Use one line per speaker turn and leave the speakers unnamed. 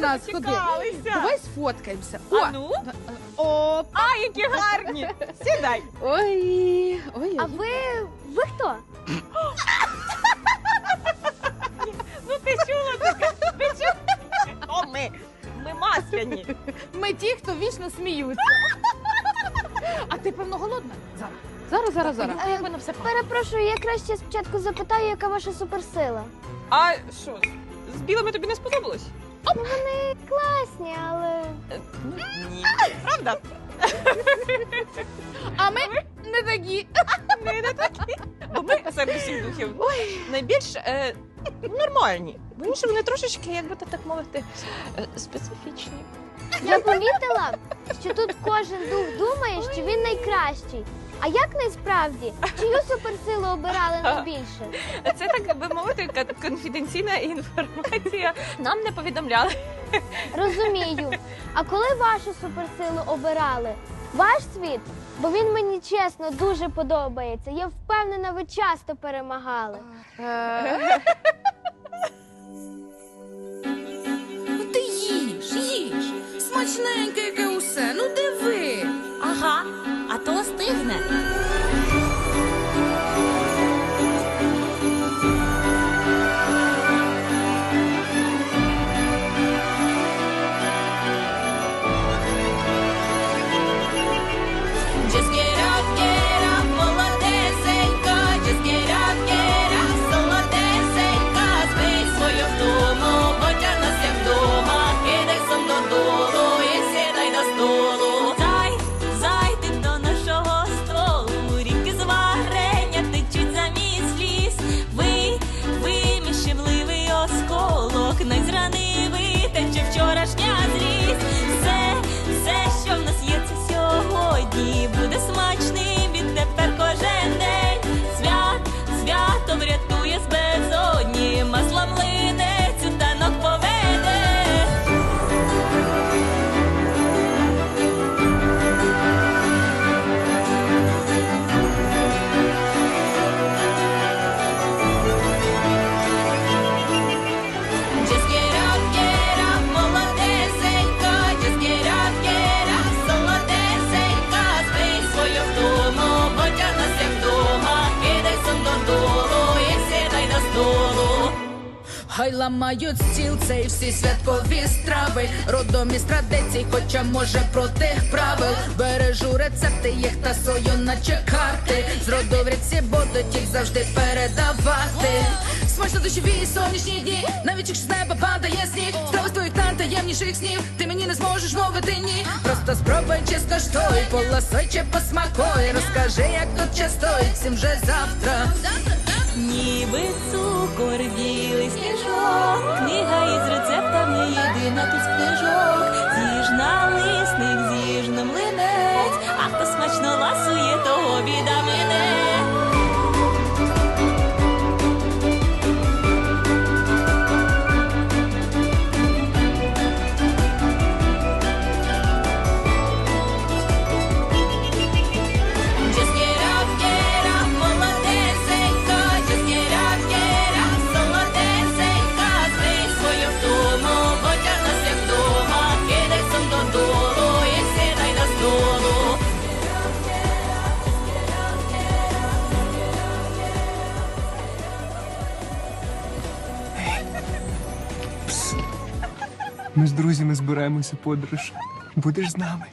нас, ходи.
Дочекалися.
Давай сфоткаємося. О,
А ну?
О,
А, які гарні! Сідай!
ой, ой,
А ви. ви хто?
Ну ти чула таке? Ти чула? О, ми! Ми масляні.
Ми ті, хто вічно сміються. А ти, певно, голодна? Зараз. Зараз, зараз, зараз.
Е, перепрошую, я краще спочатку запитаю, яка ваша суперсила.
А що, з білими тобі не сподобалось?
Ну, вони класні, але.
Е, Ну, ні. Правда?
А ми не такі.
Ми не такі. Бо ми серед усіх духів найбільш е, нормальні. Бо інші вони трошечки, як би то так мовити, е, специфічні.
Я помітила, що тут кожен дух думає, що він найкращий. А як насправді? Чию суперсилу обирали найбільше?
Це так би мовити, конфіденційна інформація. Нам не повідомляли.
Розумію. А коли вашу суперсилу обирали? Ваш світ? Бо він мені чесно дуже подобається. Я впевнена, ви часто перемагали.
Е,
ти їж, їж. Смачненьке
а
Ibu
Хай ламають стіл цей всі святкові страви, родом із традицій, хоча може проти правил. Бережу рецепти їх та свою, наче карти. З роду в рідці будуть їх завжди передавати. Смачно дощові сонячні дні, навіть якщо з неба падає сніг. Страви твоїх найтаємніших снів. Ти мені не зможеш мовити ні. Просто спробуй чи скоштуй, поласуй чи посмакуй. Розкажи, як тут частують, всім вже завтра.
Ніби
Ми з друзями збираємося подорож. Будеш з нами.